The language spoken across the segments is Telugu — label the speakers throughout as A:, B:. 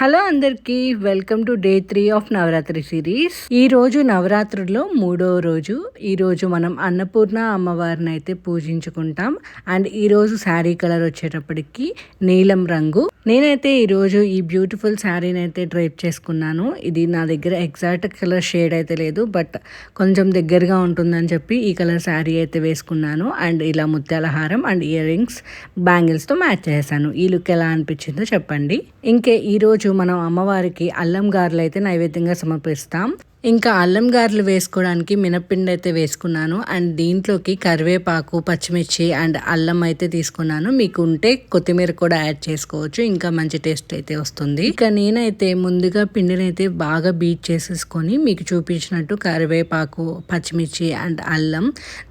A: హలో అందరికీ welcome to day three of Navaratri series. ఈ రోజు నవరాత్రుల్లో మూడవ రోజు. ఈ రోజు మనం అన్నపూర్ణ అమ్మవారిని అయితే పూజించుకుంటాం. అండ్ ఈ రోజు శారీ కలర్ వచ్చేటప్పటికి నీలం రంగు. నేనైతే ఈరోజు ఈ బ్యూటిఫుల్ శారీని అయితే డ్రైప్ చేసుకున్నాను. ఇది నా దగ్గర ఎగ్జాక్ట్ కలర్ షేడ్ అయితే లేదు బట్ కొంచెం దగ్గరగా ఉంటుందని చెప్పి ఈ కలర్ శారీ అయితే వేసుకున్నాను. అండ్ ఇలా ముత్యాల హారం అండ్ ఇయర్ రింగ్స్ బ్యాంగిల్స్తో మ్యాచ్ చేశాను. ఈ లుక్ ఎలా అనిపించిందో చెప్పండి. ఇంకే ఈరోజు మనం అమ్మవారికి అల్లం గారెలు అయితే నైవేద్యంగా సమర్పిస్తాం. ఇంకా అల్లం గారెలు వేసుకోవడానికి మినప్పిండి అయితే వేసుకున్నాను. అండ్ దీంట్లోకి కరివేపాకు పచ్చిమిర్చి అండ్ అల్లం అయితే తీసుకున్నాను. మీకు ఉంటే కొత్తిమీర కూడా యాడ్ చేసుకోవచ్చు. ఇంకా మంచి టేస్ట్ అయితే వస్తుంది. ఇక నేనైతే ముందుగా పిండిని అయితే బాగా బీట్ చేసేసుకొని మీకు చూపించినట్టు కరివేపాకు పచ్చిమిర్చి అండ్ అల్లం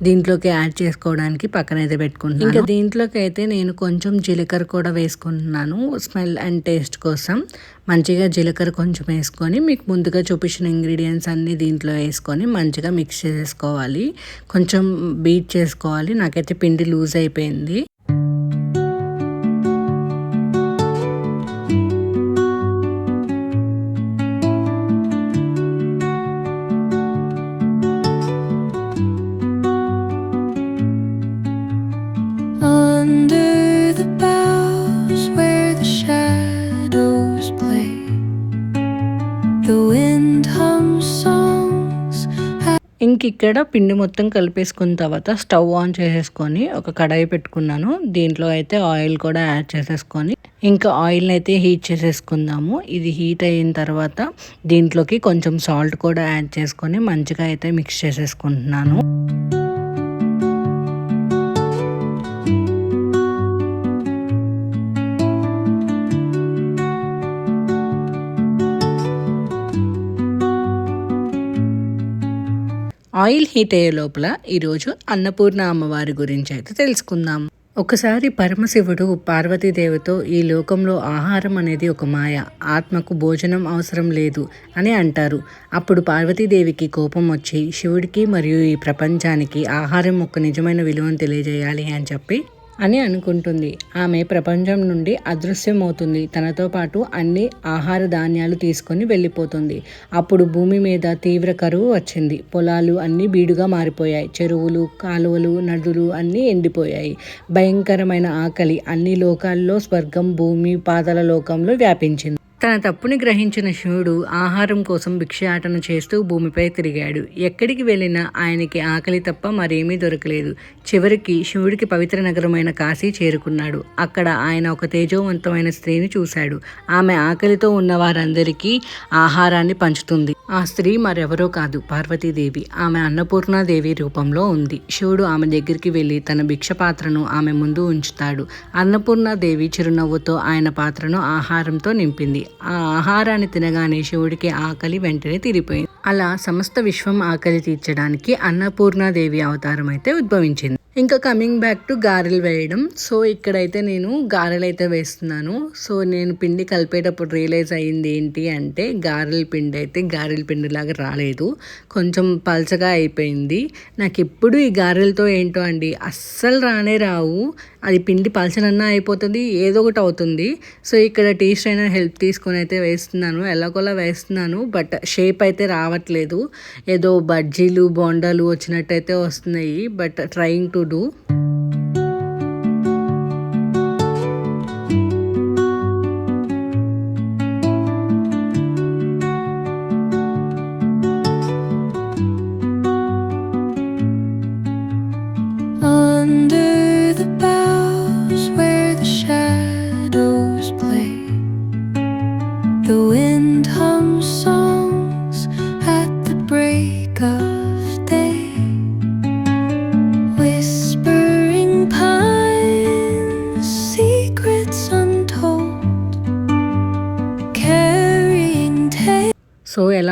A: దీంట్లోకి యాడ్ చేసుకోవడానికి పక్కనైతే పెట్టుకున్నాను ఇంకా దీంట్లోకి అయితే నేను కొంచెం జీలకర్ర కూడా వేసుకుంటున్నాను. స్మెల్ అండ్ టేస్ట్ కోసం. మంచిగా జీలకర్ర కొంచెం వేసుకొని మీకు ముందుగా చూపించిన ఇంగ్రీడియంట్స్ అన్నీ దీంట్లో వేసుకొని మంచిగా మిక్స్ చేసుకోవాలి. కొంచెం బీట్ చేసుకోవాలి. నాకైతే పిండి లూజ్ అయిపోయింది. ఇంక ఇక్కడ పిండి మొత్తం కలిపేసుకున్న తర్వాత స్టవ్ ఆన్ చేసేసుకొని ఒక కడాయి పెట్టుకున్నాను. దీంట్లో అయితే ఆయిల్ కూడా యాడ్ చేసేసుకొని ఇంకా ఆయిల్ని అయితే హీట్ చేసేసుకుందాము. ఇది హీట్ అయిన తర్వాత దీంట్లోకి కొంచెం సాల్ట్ కూడా యాడ్ చేసుకొని మంచిగా అయితే మిక్స్ చేసేసుకుంటున్నాను. ఆయిల్ హీట్ అయ్యే లోపల ఈరోజు అన్నపూర్ణ అమ్మవారి గురించి అయితే తెలుసుకుందాం. ఒకసారి పరమశివుడు పార్వతీదేవితో ఈ లోకంలో ఆహారం అనేది ఒక మాయ ఆత్మకు భోజనం అవసరం లేదు అని అంటారు. అప్పుడు పార్వతీదేవికి కోపం వచ్చి శివుడికి మరియు ఈ ప్రపంచానికి ఆహారం ఒక నిజమైన విలువను తెలియజేయాలి అని చెప్పి అని అనుకుంటుంది. ఆమె ప్రపంచం నుండి అదృశ్యమవుతుంది. తనతో పాటు అన్ని ఆహార ధాన్యాలు తీసుకొని వెళ్ళిపోతుంది. అప్పుడు భూమి మీద తీవ్ర కరువు వచ్చింది. పొలాలు అన్నీ బీడుగా మారిపోయాయి. చెరువులు కాలువలు నదులు అన్నీ ఎండిపోయాయి. భయంకరమైన ఆకలి అన్ని లోకాల్లో స్వర్గం భూమి పాదల లోకంలో వ్యాపించింది. తన తప్పుని గ్రహించిన శివుడు ఆహారం కోసం భిక్షాటన చేస్తూ భూమిపై తిరిగాడు. ఎక్కడికి వెళ్ళినా ఆయనకి ఆకలి తప్ప మరేమీ దొరకలేదు. చివరికి శివుడికి పవిత్ర నగరమైన కాశీ చేరుకున్నాడు. అక్కడ ఆయన ఒక తేజోవంతమైన స్త్రీని చూశాడు. ఆమె ఆకలితో ఉన్న వారందరికీ ఆహారాన్ని పంచుతుంది. ఆ స్త్రీ మరెవరో కాదు పార్వతీదేవి. ఆమె అన్నపూర్ణాదేవి రూపంలో ఉంది. శివుడు ఆమె దగ్గరికి వెళ్ళి తన భిక్ష పాత్రను ఆమె ముందు ఉంచుతాడు. అన్నపూర్ణాదేవి చిరునవ్వుతో ఆయన పాత్రను ఆహారంతో నింపింది. ఆ ఆహారాన్ని తినగానే శివుడికి ఆకలి వెంటనే తీరిపోయింది. అలా సమస్త విశ్వం ఆకలి తీర్చడానికి అన్నపూర్ణాదేవి అవతారం అయితే ఉద్భవించింది. ఇంకా కమింగ్ బ్యాక్ టు గారెలు వేయడం. సో ఇక్కడైతే నేను గారెలు అయితే వేస్తున్నాను. సో నేను పిండి కలిపేటప్పుడు రియలైజ్ అయ్యింది ఏంటి అంటే గారెల పిండి అయితే గారెల పిండిలాగా రాలేదు. కొంచెం పల్చగా అయిపోయింది. నాకు ఎప్పుడు ఈ గారెలతో ఏంటో అండి అస్సలు రానే రావు. అది పిండి పలచనన్నా అయిపోతుంది ఏదో ఒకటి అవుతుంది. సో ఇక్కడ టీ స్ట్రైనర్ హెల్ప్ తీసుకొని అయితే వేస్తున్నాను. ఎలాగోలా వేస్తున్నాను బట్ షేప్ అయితే రావట్లేదు. ఏదో బజ్జీలు బొండాలు వచ్చినట్టయితే వస్తున్నాయి బట్ ట్రయింగ్ టు డూ.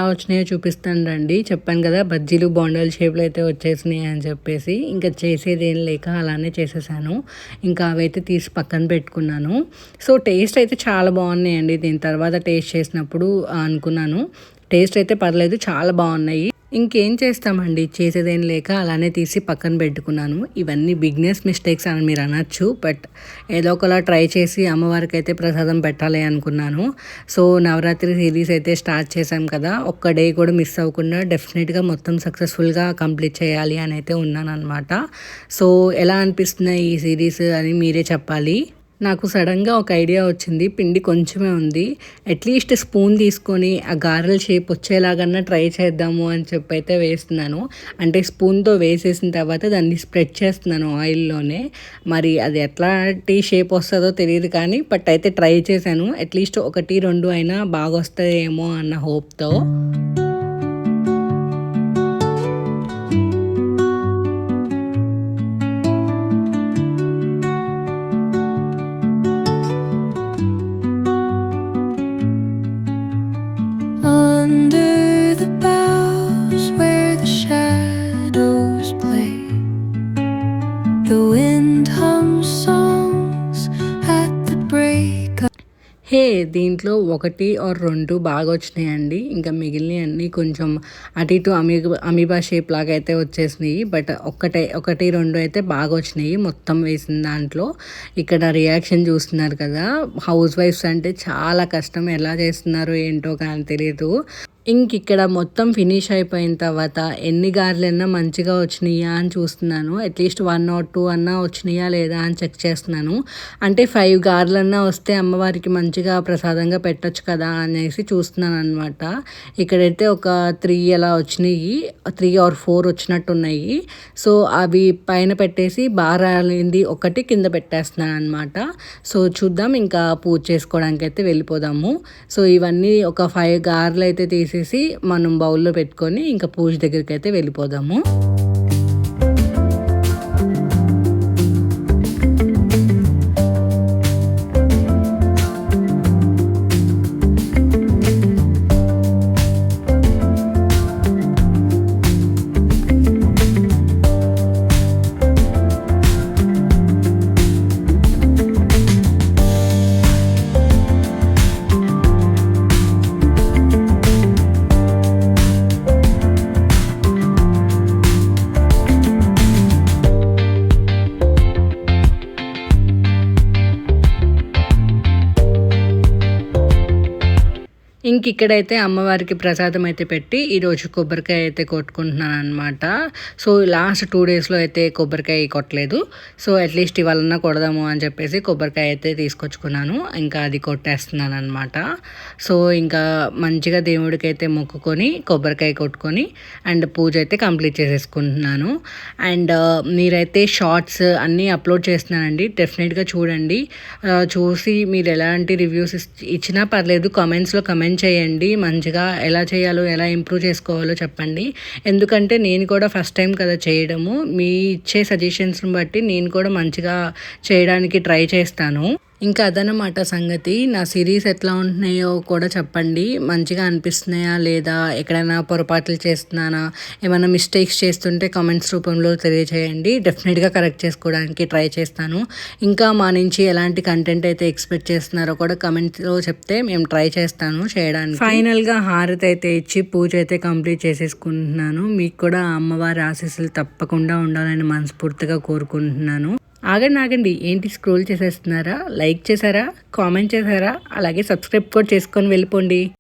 A: వచ్చినాయో చూపిస్తాను రండి. చెప్పాను కదా బజ్జీలు బొండాల షేప్లు అయితే వచ్చేసినాయి అని చెప్పేసి ఇంకా చేసేది ఏం లేక అలానే చేసేసాను. ఇంకా అవైతే తీసి పక్కన పెట్టుకున్నాను. సో టేస్ట్ అయితే చాలా బాగున్నాయండి. దీని తర్వాత టేస్ట్ చేసినప్పుడు అనుకున్నాను. టేస్ట్ అయితే పర్లేదు చాలా బాగున్నాయి. ఇంకేం చేస్తామండి? చేసేదేం లేక అలానే తీసి పక్కన పెట్టుకున్నాను. ఇవన్నీ బిగ్నెస్ మిస్టేక్స్ అని మీరు అనొచ్చు బట్ ఏదో ఒకలా ట్రై చేసి అమ్మవారికి అయితే ప్రసాదం పెట్టాలి అనుకున్నాను. సో నవరాత్రి సిరీస్ అయితే స్టార్ట్ చేశాం కదా ఒక్క డే కూడా మిస్ అవ్వకుండా డెఫినెట్గా మొత్తం సక్సెస్ఫుల్గా కంప్లీట్ చేయాలి అని అయితే ఉన్నాను అనమాట సో ఎలా అనిపిస్తున్నాయి ఈ సిరీస్ అని మీరే చెప్పాలి. నాకు సడన్గా ఒక ఐడియా వచ్చింది. పిండి కొంచెమే ఉంది. అట్లీస్ట్ స్పూన్ తీసుకొని ఆ గారెల షేప్ వచ్చేలాగన్నా ట్రై చేద్దాము అని చెప్పి అయితే వేస్తున్నాను. అంటే స్పూన్తో వేసేసిన తర్వాత దాన్ని స్ప్రెడ్ చేస్తున్నాను ఆయిల్లోనే. మరి అది ఎట్లాంటి షేప్ వస్తుందో తెలియదు కానీ బట్ అయితే ట్రై చేశాను. అట్లీస్ట్ ఒకటి రెండు అయినా బాగా వస్తుందేమో అన్న హోప్తో. దీంట్లో ఒకటి ఆర్ రెండు బాగా వచ్చినాయండి ఇంకా మిగిలినవి అన్నీ కొంచెం అటు ఇటు అమీ అమీబా షేప్ లాగా అయితే వచ్చేసినాయి. బట్ ఒక్కటే ఒకటి రెండు అయితే బాగా వచ్చినాయి మొత్తం వేసిన దాంట్లో. ఇక్కడ రియాక్షన్ చూస్తున్నారు కదా. హౌస్ వైఫ్స్ అంటే చాలా కష్టం. ఎలా చేస్తున్నారో ఏంటో కానీ తెలియదు ఇంక ఇక్కడ మొత్తం ఫినిష్ అయిపోయిన తర్వాత ఎన్ని గారెలన్నా మంచిగా వచ్చినాయా అని చూస్తున్నాను. అట్లీస్ట్ వన్ ఆర్ టూ అన్నా వచ్చినాయా లేదా అని చెక్ చేస్తున్నాను. అంటే ఫైవ్ గారెలన్నా వస్తే అమ్మవారికి మంచిగా ప్రసాదంగా పెట్టచ్చు కదా అనేసి చూస్తున్నాను అనమాట ఇక్కడైతే ఒక త్రీ అలా వచ్చినాయి. త్రీ ఆర్ ఫోర్ వచ్చినట్టు ఉన్నాయి సో అవి పైన పెట్టేసి బారాలింది ఒకటి కింద పెట్టేస్తున్నాను అనమాట సో చూద్దాం ఇంకా పూజ చేసుకోవడానికి అయితే వెళ్ళిపోదాము. సో ఇవన్నీ ఒక ఫైవ్ గారెలు అయితే తీసి చేసేసి మనం బౌల్లో పెట్టుకొని ఇంకా పూజ దగ్గరికి అయితే వెళ్ళిపోదాము. ఇంక ఇక్కడైతే అమ్మవారికి ప్రసాదం అయితే పెట్టి ఈరోజు కొబ్బరికాయ అయితే కొట్టుకుంటున్నాను అనమాట సో లాస్ట్ టూ డేస్లో అయితే కొబ్బరికాయ కొట్టలేదు. సో అట్లీస్ట్ ఇవాళన్నా కొడదాము అని చెప్పేసి కొబ్బరికాయ అయితే తీసుకొచ్చుకున్నాను. ఇంకా అది కొట్టేస్తున్నాను అనమాట సో ఇంకా మంచిగా దేవుడికి అయితే మొక్కుకొని కొబ్బరికాయ కొట్టుకొని అండ్ పూజ అయితే కంప్లీట్ చేసేసుకుంటున్నాను. అండ్ uh, మీరైతే షార్ట్స్ అన్నీ అప్లోడ్ చేస్తున్నానండి. డెఫినెట్గా చూడండి. Uh, చూసి మీరు ఎలాంటి రివ్యూస్ ఇచ్చినా పర్లేదు. కామెంట్స్లో కమెంట్ చేయండి మంచిగా ఎలా చేయాలో ఎలా ఇంప్రూవ్ చేసుకోవాలో చెప్పండి. ఎందుకంటే నేను కూడా ఫస్ట్ టైం కదా చేయడము. మీ ఇచ్చే సజెషన్స్ని బట్టి నేను కూడా మంచిగా చేయడానికి ట్రై చేస్తాను. ఇంకా అదనమాట సంగతి. నా సిరీస్ ఎట్లా ఉంటున్నాయో కూడా చెప్పండి. మంచిగా అనిపిస్తున్నాయా లేదా? ఎక్కడైనా పొరపాట్లు చేస్తున్నానా? ఏమైనా మిస్టేక్స్ చేస్తుంటే కామెంట్స్ రూపంలో తెలియజేయండి డెఫినెట్గా కరెక్ట్ చేసుకోవడానికి ట్రై చేస్తాను. ఇంకా మా నుంచి ఎలాంటి కంటెంట్ అయితే ఎక్స్పెక్ట్ చేస్తున్నారో కూడా కమెంట్స్లో చెప్తే మేము ట్రై చేస్తాను చేయడానికి. ఫైనల్గా హారతి అయితే ఇచ్చి పూజ అయితే కంప్లీట్ చేసేసుకుంటున్నాను. మీకు కూడా అమ్మవారి ఆశీస్సులు తప్పకుండా ఉండాలని మనస్ఫూర్తిగా కోరుకుంటున్నాను. ఆగండి ఆగండి. ఏంటి స్క్రోల్ చేసేస్తున్నారా? లైక్ చేశారా? కామెంట్ చేశారా? అలాగే సబ్స్క్రైబ్ కూడా చేసుకొని వెళ్ళిపోండి.